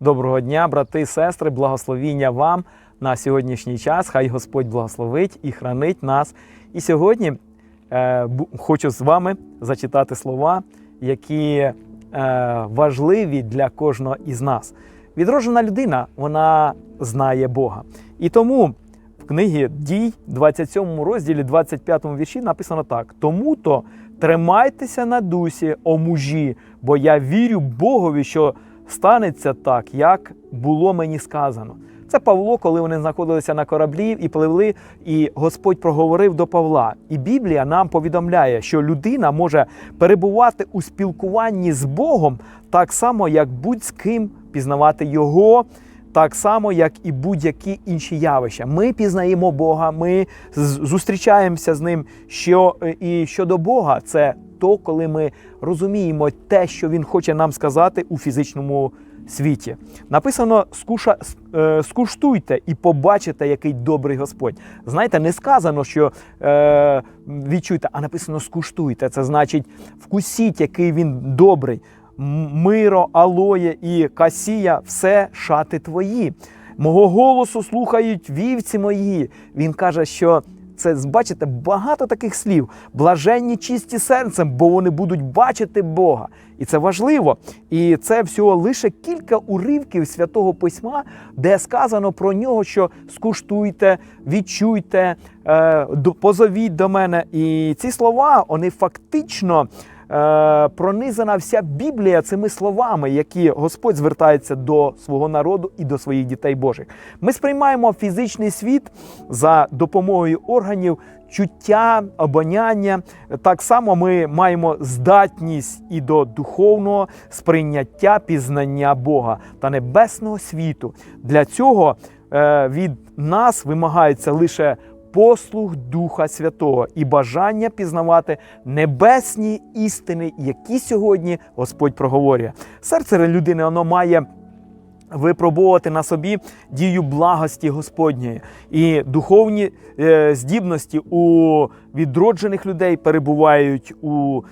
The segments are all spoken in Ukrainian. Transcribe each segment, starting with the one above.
Доброго дня, брати і сестри, благословіння вам на сьогоднішній час. Хай Господь благословить і хранить нас. І сьогодні е, хочу з вами зачитати слова, які е, важливі для кожного із нас. Відроджена людина, вона знає Бога. І тому в книгі дій, 27 розділі, 25 вірші написано так: тому то тримайтеся на дусі, о мужі, бо я вірю Богові, що станеться так, як було мені сказано. Це Павло, коли вони знаходилися на кораблі і пливли, і Господь проговорив до Павла. І Біблія нам повідомляє, що людина може перебувати у спілкуванні з Богом так само, як будь-з ким пізнавати Його, так само, як і будь-які інші явища. Ми пізнаємо Бога, ми зустрічаємося з ним. Що е, і щодо Бога, це то, коли ми розуміємо те, що Він хоче нам сказати у фізичному світі. Написано: скуша, е, скуштуйте і побачите, який добрий Господь. Знаєте, не сказано, що е, відчуйте, а написано скуштуйте. Це значить вкусіть, який він добрий. Миро, алоє і касія все шати твої. Мого голосу слухають вівці мої. Він каже, що це бачите багато таких слів. Блаженні чисті серцем, бо вони будуть бачити Бога. І це важливо. І це всього лише кілька уривків святого письма, де сказано про нього, що скуштуйте, відчуйте, е, позовіть до мене. І ці слова, вони фактично. Е, пронизана вся Біблія цими словами, які Господь звертається до свого народу і до своїх дітей Божих. Ми сприймаємо фізичний світ за допомогою органів чуття, обоняння. Так само ми маємо здатність і до духовного сприйняття пізнання Бога та небесного світу. Для цього е, від нас вимагається лише послуг Духа Святого і бажання пізнавати небесні істини, які сьогодні Господь проговорює. Серце людини воно має. Випробувати на собі дію благості Господньої і духовні е, здібності у відроджених людей перебувають у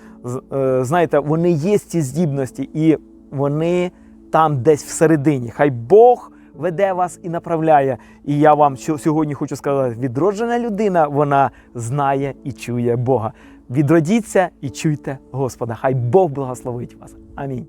е, знаєте, вони є ці здібності, і вони там десь всередині. Хай Бог веде вас і направляє. І я вам сьо- сьогодні хочу сказати: відроджена людина вона знає і чує Бога. Відродіться і чуйте Господа. Хай Бог благословить вас. Амінь.